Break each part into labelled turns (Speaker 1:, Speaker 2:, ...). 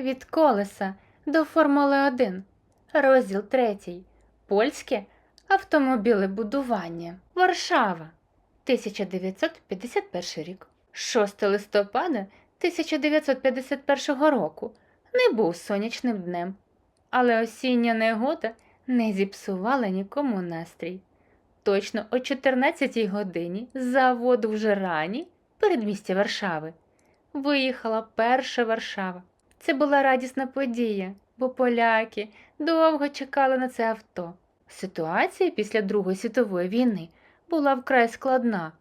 Speaker 1: Від колеса до Формули 1. Розділ 3. Польське автомобілебудування. Варшава. 1951 рік. 6 листопада 1951 року не був сонячним днем, але осіння негода не зіпсувала нікому настрій. Точно о 14 годині з заводу в Жирані, передмістя Варшави, виїхала перша Варшава. Це була радісна подія, бо поляки довго чекали на це авто. Ситуація після Другої світової війни була вкрай складна,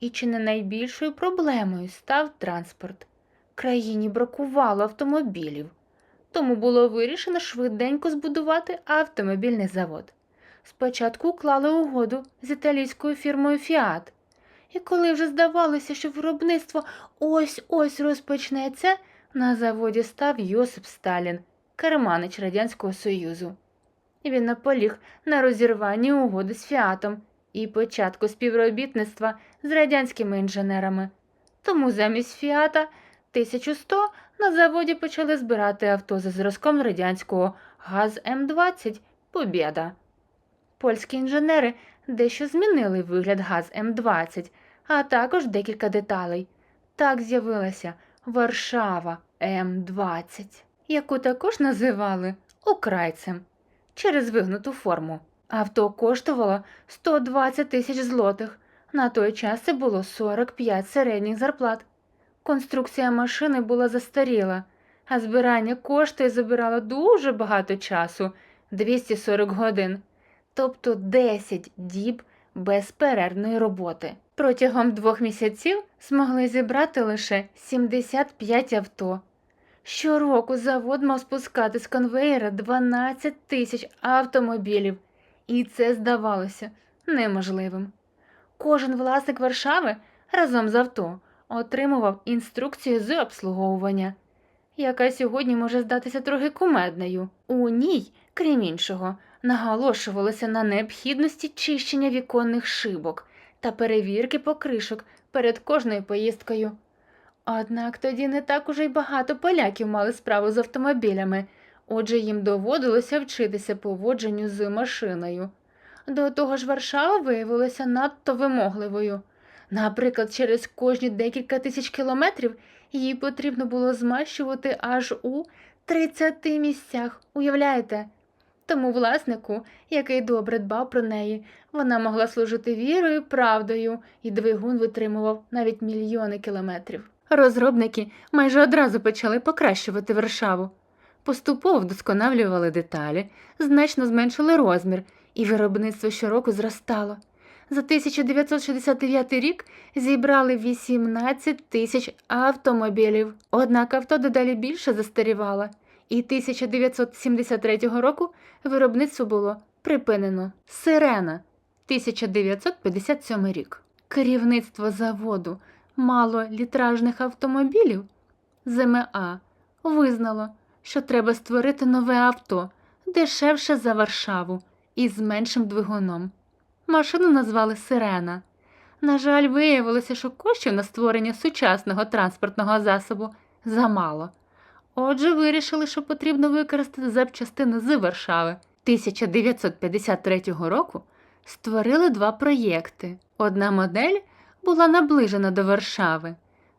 Speaker 1: і чи не найбільшою проблемою став транспорт. Країні бракувало автомобілів, тому було вирішено швиденько збудувати автомобільний завод. Спочатку уклали угоду з італійською фірмою Фіат, і коли вже здавалося, що виробництво ось-ось розпочнеться, на заводі став Йосип Сталін, керманич Радянського Союзу. Він наполіг на розірванні угоди з Фіатом і початку співробітництва з радянськими інженерами. Тому замість Фіата 1100 на заводі почали збирати авто за зразком радянського ГАЗ М20 Побєда. Польські інженери дещо змінили вигляд ГАЗ М20, а також декілька деталей. Так з'явилася Варшава М20, яку також називали Украйцем через вигнуту форму. Авто коштувало 120 тисяч злотих. На той час це було 45 середніх зарплат. Конструкція машини була застаріла, а збирання коштує забирало дуже багато часу 240 годин, тобто 10 діб безперервної роботи. Протягом двох місяців змогли зібрати лише 75 авто. Щороку завод мав спускати з конвеєра 12 тисяч автомобілів, і це здавалося неможливим. Кожен власник Варшави разом з авто отримував інструкцію з обслуговування, яка сьогодні може здатися трохи кумедною. У ній, крім іншого, наголошувалося на необхідності чищення віконних шибок та перевірки покришок перед кожною поїздкою. Однак тоді не так уже й багато поляків мали справу з автомобілями, отже їм доводилося вчитися поводженню з машиною. До того ж, Варшава виявилася надто вимогливою. Наприклад, через кожні декілька тисяч кілометрів її потрібно було змащувати аж у 30 місцях, уявляєте? Тому власнику, який добре дбав про неї, вона могла служити вірою, правдою, і двигун витримував навіть мільйони кілометрів. Розробники майже одразу почали покращувати Варшаву. Поступово вдосконалювали деталі, значно зменшили розмір, і виробництво щороку зростало. За 1969 рік зібрали 18 тисяч автомобілів. Однак авто дедалі більше застарівало, і 1973 року виробництво було припинено. Сирена 1957 рік. Керівництво заводу малолітражних автомобілів ЗМА визнало, що треба створити нове авто дешевше за Варшаву і з меншим двигуном. Машину назвали Сирена. На жаль, виявилося, що коштів на створення сучасного транспортного засобу замало. Отже, вирішили, що потрібно використати запчастини з Варшави. 1953 року створили два проєкти. Одна модель була наближена до Варшави,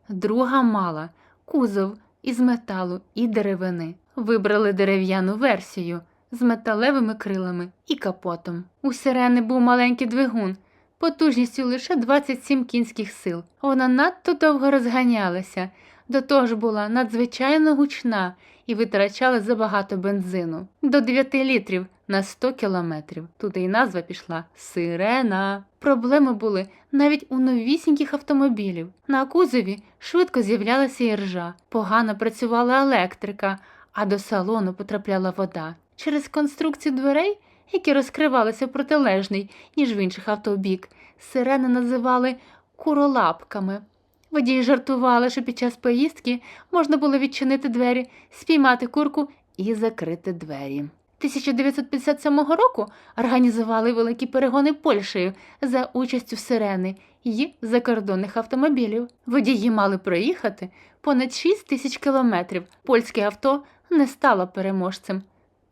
Speaker 1: друга мала кузов із металу і деревини. Вибрали дерев'яну версію з металевими крилами і капотом. У сирени був маленький двигун, потужністю лише 27 кінських сил. Вона надто довго розганялася, до того ж була надзвичайно гучна і витрачала забагато бензину до 9 літрів на 100 кілометрів. Тут і назва пішла Сирена. Проблеми були навіть у новісіньких автомобілів. На кузові швидко з'являлася іржа, погано працювала електрика, а до салону потрапляла вода. Через конструкцію дверей, які розкривалися протилежний, ніж в інших автобік, сирени називали куролапками. Водії жартували, що під час поїздки можна було відчинити двері, спіймати курку і закрити двері. 1957 року організували великі перегони Польщею за участю сирени і закордонних автомобілів. Водії мали проїхати понад 6 тисяч кілометрів. Польське авто не стала переможцем,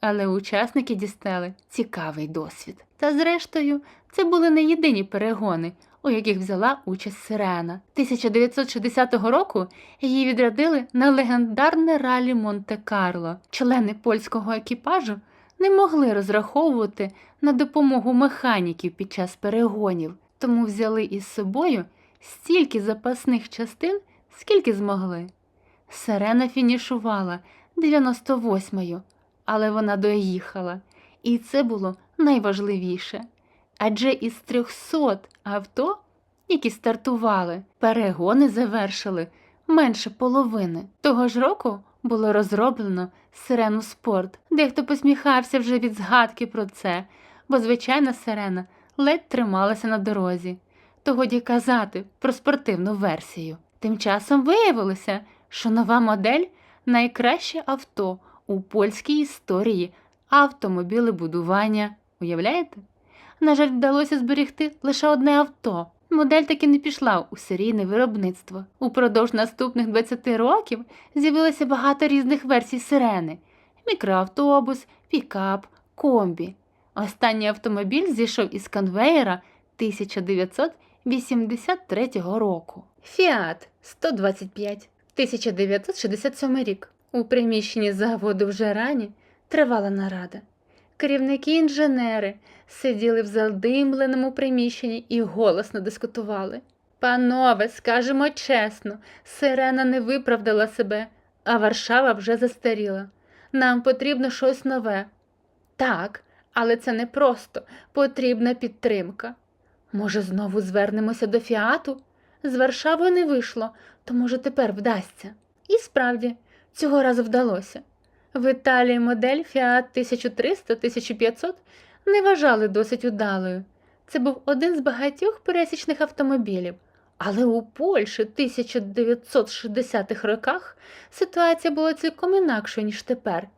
Speaker 1: але учасники дістали цікавий досвід. Та зрештою, це були не єдині перегони, у яких взяла участь Сирена. 1960 року її відрядили на легендарне ралі Монте-Карло. Члени польського екіпажу не могли розраховувати на допомогу механіків під час перегонів, тому взяли із собою стільки запасних частин, скільки змогли. Сирена фінішувала 98-ю, але вона доїхала, і це було найважливіше. Адже із 300 авто, які стартували, перегони завершили менше половини. Того ж року було розроблено сирену спорт. Дехто посміхався вже від згадки про це, бо звичайна сирена ледь трималася на дорозі. То годі казати про спортивну версію. Тим часом виявилося, що нова модель найкраще авто у польській історії автомобілебудування. Уявляєте? На жаль, вдалося зберегти лише одне авто. Модель таки не пішла у серійне виробництво. Упродовж наступних 20 років з'явилося багато різних версій сирени: мікроавтобус, пікап, комбі. Останній автомобіль зійшов із конвеєра 1983 року. Фіат 125 1967 рік. У приміщенні заводу в Жерані тривала нарада. Керівники інженери сиділи в задимленому приміщенні і голосно дискутували. Панове, скажемо чесно, сирена не виправдала себе, а Варшава вже застаріла. Нам потрібно щось нове. Так, але це не просто потрібна підтримка. Може, знову звернемося до фіату? З Варшавою не вийшло, то може тепер вдасться. І справді, цього разу вдалося. В Італії модель Fiat 1300-1500 не вважали досить удалою. Це був один з багатьох пересічних автомобілів. Але у Польщі 1960-х роках ситуація була цілком інакшою, ніж тепер.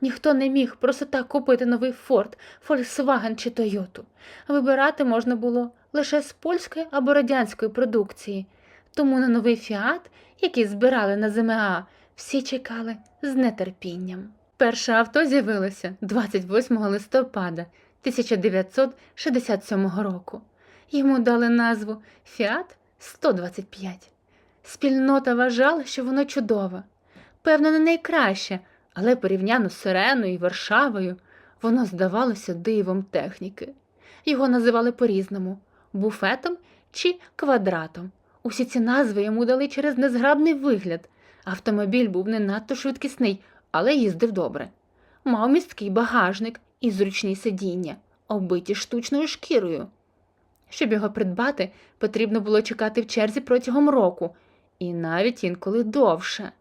Speaker 1: Ніхто не міг просто так купити новий Форд, Volkswagen чи Тойоту. Вибирати можна було лише з польської або радянської продукції. Тому на новий Фіат, який збирали на ЗМА, всі чекали з нетерпінням. Перше авто з'явилося 28 листопада 1967 року. Йому дали назву Фіат 125. Спільнота вважала, що воно чудове. Певно, не найкраще, але порівняно з Сиреною і Варшавою воно здавалося дивом техніки. Його називали по-різному буфетом чи квадратом. Усі ці назви йому дали через незграбний вигляд. Автомобіль був не надто швидкісний, але їздив добре. Мав місткий багажник і зручні сидіння, оббиті штучною шкірою. Щоб його придбати, потрібно було чекати в черзі протягом року, і навіть інколи довше.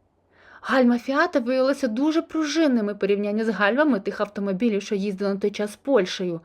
Speaker 1: Гальма Фіата виявилися дуже пружинними порівняння з гальмами тих автомобілів, що їздили на той час Польщею,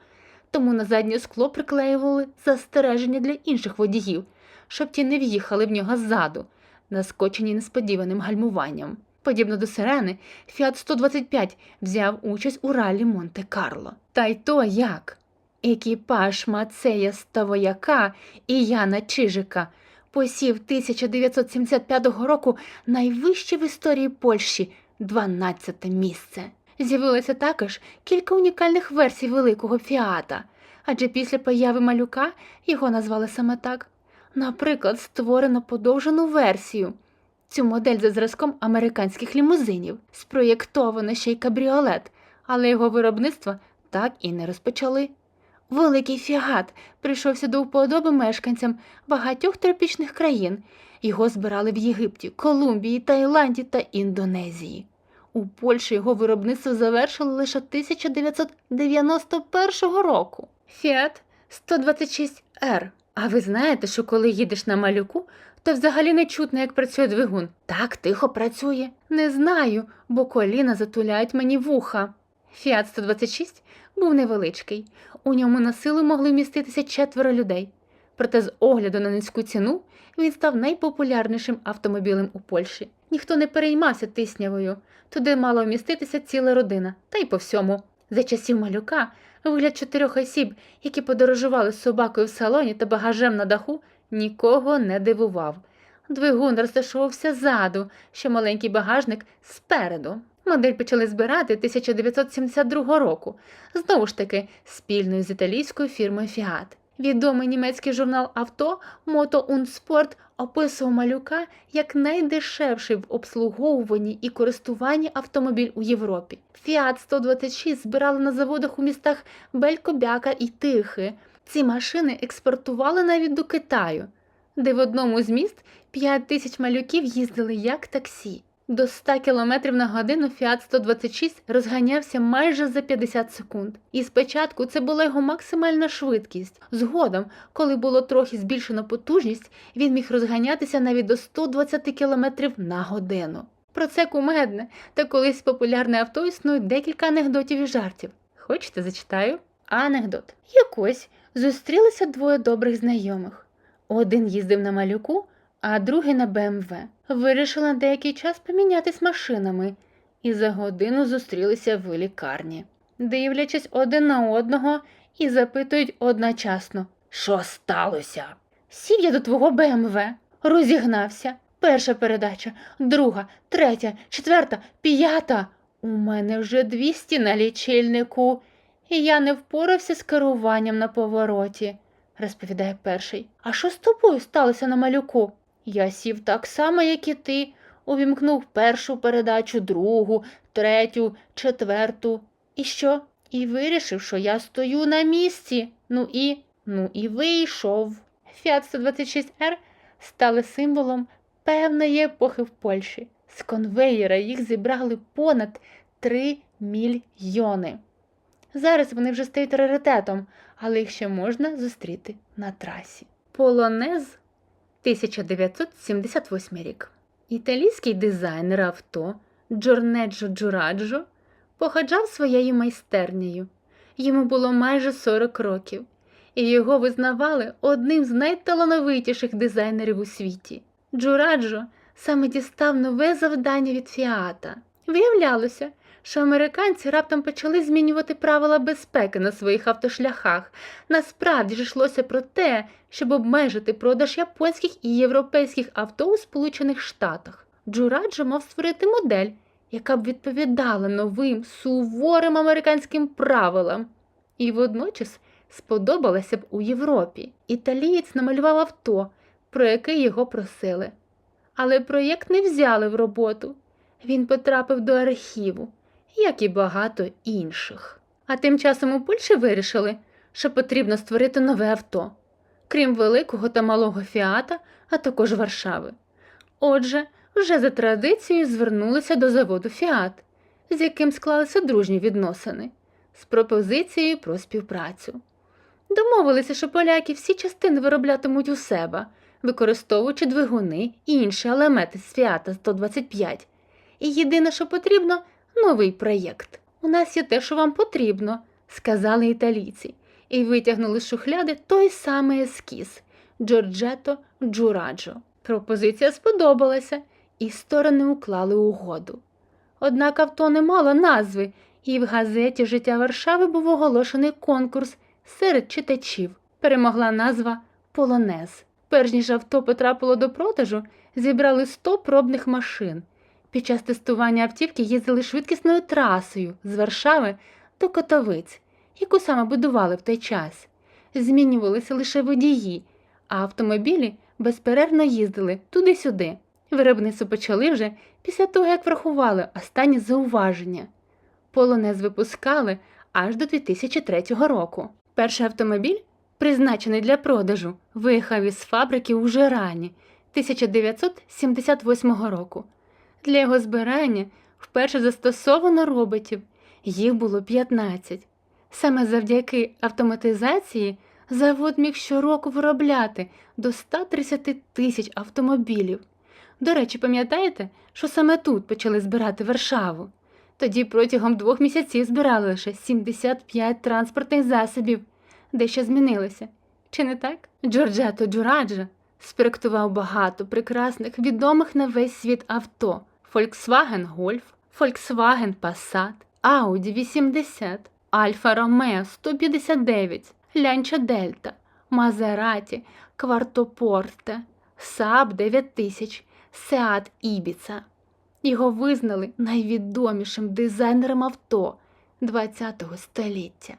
Speaker 1: тому на заднє скло приклеювали застереження для інших водіїв, щоб ті не в'їхали в нього ззаду, наскочені несподіваним гальмуванням. Подібно до сирени, Фіат 125 взяв участь у ралі Монте-Карло. Та й то як? Екіпаж Мацея Ставояка і Яна Чижика посів 1975 року найвище в історії Польщі 12 місце. З'явилося також кілька унікальних версій великого фіата, адже після появи малюка його назвали саме так. Наприклад, створено подовжену версію. Цю модель за зразком американських лімузинів, спроєктовано ще й кабріолет, але його виробництво так і не розпочали. Великий фігат прийшовся до вподоби мешканцям багатьох тропічних країн. Його збирали в Єгипті, Колумбії, Таїланді та Індонезії. У Польщі його виробництво завершили лише 1991 року. Фіат 126R. А ви знаєте, що коли їдеш на малюку, то взагалі не чутно, як працює двигун. Так тихо працює. Не знаю, бо коліна затуляють мені вуха. Фіат 126 був невеличкий. У ньому на силу могли вміститися четверо людей. Проте з огляду на низьку ціну він став найпопулярнішим автомобілем у Польщі. Ніхто не переймався тиснявою. Туди мала вміститися ціла родина, та й по всьому. За часів малюка вигляд чотирьох осіб, які подорожували з собакою в салоні та багажем на даху, нікого не дивував. Двигун розташовувався ззаду, ще маленький багажник спереду. Модель почали збирати 1972 року, знову ж таки, спільною з італійською фірмою Fiat. Відомий німецький журнал авто und Sport описував малюка як найдешевший в обслуговуванні і користуванні автомобіль у Європі. Fiat 126 збирали на заводах у містах Белькобяка і Тихи. Ці машини експортували навіть до Китаю, де в одному з міст 5 тисяч малюків їздили як таксі. До 100 км на годину Fiat 126 розганявся майже за 50 секунд. І спочатку це була його максимальна швидкість. Згодом, коли було трохи збільшено потужність, він міг розганятися навіть до 120 км на годину. Про це кумедне та колись популярне авто існує декілька анекдотів і жартів. Хочете, зачитаю? Анекдот. Якось зустрілися двоє добрих знайомих. Один їздив на малюку, а другий на БМВ. Вирішили на деякий час помінятись машинами і за годину зустрілися в лікарні, дивлячись один на одного і запитують одночасно, що сталося? Сів я до твого БМВ, розігнався. Перша передача, друга, третя, четверта, п'ята. У мене вже 200 на лічильнику, і я не впорався з керуванням на повороті, розповідає перший. А що з тобою сталося на малюку? Я сів так само, як і ти, увімкнув першу передачу, другу, третю, четверту. І що? І вирішив, що я стою на місці. Ну і ну і вийшов. Fiat 126R стали символом певної епохи в Польщі. З конвеєра їх зібрали понад 3 мільйони. Зараз вони вже стають раритетом, але їх ще можна зустріти на трасі. Полонез 1978 рік. Італійський дизайнер авто Джорнеджо Джураджо походжав своєю майстернею. Йому було майже 40 років, і його визнавали одним з найталановитіших дизайнерів у світі. Джураджо саме дістав нове завдання від Фіата. Виявлялося, що американці раптом почали змінювати правила безпеки на своїх автошляхах. Насправді ж йшлося про те, щоб обмежити продаж японських і європейських авто у Сполучених Штатах. Джураджо мав створити модель, яка б відповідала новим суворим американським правилам, і водночас сподобалася б у Європі. Італієць намалював авто, про яке його просили. Але проєкт не взяли в роботу. Він потрапив до архіву як і багато інших. А тим часом у Польщі вирішили, що потрібно створити нове авто, крім великого та малого фіата, а також Варшави. Отже, вже за традицією звернулися до заводу Фіат, з яким склалися дружні відносини, з пропозицією про співпрацю. Домовилися, що поляки всі частини вироблятимуть у себе, використовуючи двигуни і інші елементи з Фіата 125. І єдине, що потрібно, новий проєкт. У нас є те, що вам потрібно, сказали італійці, і витягнули з шухляди той самий ескіз Джорджето Джураджо. Пропозиція сподобалася, і сторони уклали угоду. Однак авто не мало назви, і в газеті Життя Варшави був оголошений конкурс серед читачів. Перемогла назва Полонез. Перш ніж авто потрапило до продажу, зібрали 100 пробних машин. Під час тестування автівки їздили швидкісною трасою з Варшави до Котовиць, яку саме будували в той час. Змінювалися лише водії, а автомобілі безперервно їздили туди-сюди. Виробництво почали вже після того, як врахували останні зауваження. Полонез випускали аж до 2003 року. Перший автомобіль, призначений для продажу, виїхав із фабрики у Жирані 1978 року. Для його збирання вперше застосовано роботів, їх було 15. Саме завдяки автоматизації завод міг щороку виробляти до 130 тисяч автомобілів. До речі, пам'ятаєте, що саме тут почали збирати Варшаву? Тоді протягом двох місяців збирали лише 75 транспортних засобів, дещо змінилося. Чи не так? Джорджето Джураджа спроектував багато прекрасних, відомих на весь світ авто: Volkswagen Golf, Volkswagen Passat, Audi 80, Alfa Romeo 159, Lancia Delta, Maserati, Quattroporte, Saab 9000, Seat Ibiza. Його визнали найвідомішим дизайнером авто ХХ століття.